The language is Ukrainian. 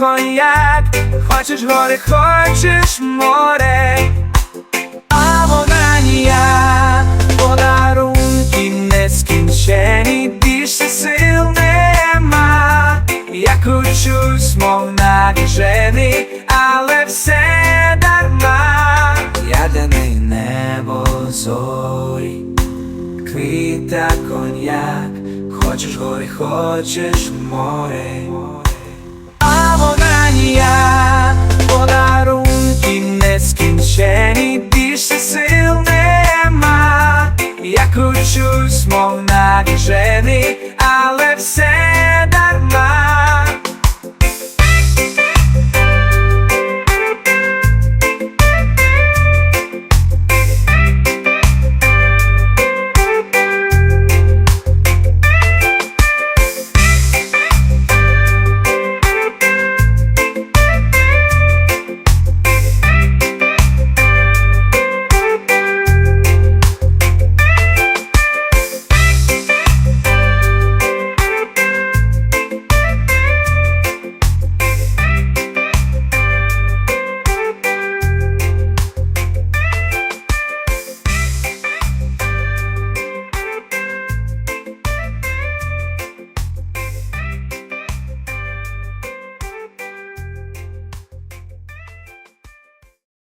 ніяк, хочеш гори, хочеш море, а вона ніяк, подарунки нескінчені, більше сил нема. Я кручусь, мов навіжений, але все дарма. Я для неї небо зорі, квіта коньяк, хочеш гори, хочеш море. Нема. Мов навіжений,